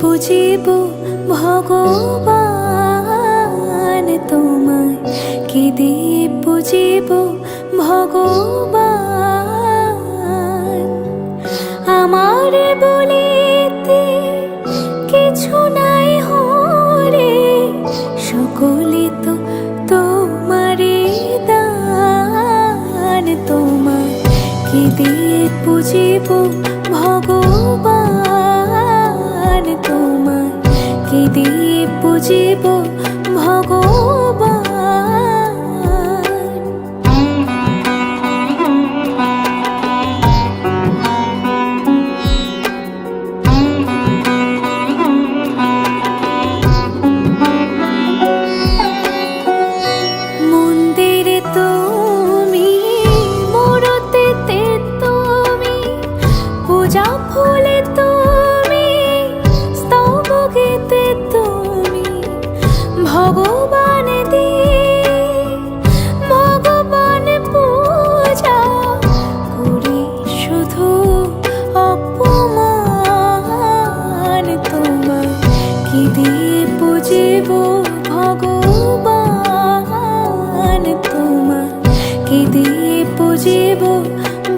পুজিব ভগবান তোমায়। কি দিয়ে পুজিব ভগবান? আমারে বলিতে কিছু নাই হরে, সকলে তো তোমারে দান তোমার কি দিয়ে পুজিব ভগবান? তোমার কি দিয়ে পুজিব তুমি মূরতিতে তুমি পূজা ফুলে তুমি দিয়ে পুজিব ভগবান তোমার। কি দিয়ে পুজিব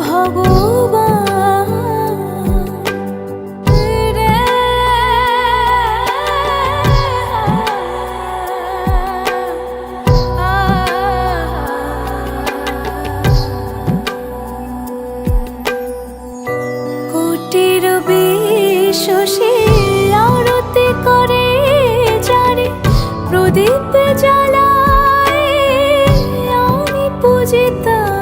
ভগবান রে। প্রদীপ জ্বালায় আমি পূজিতা।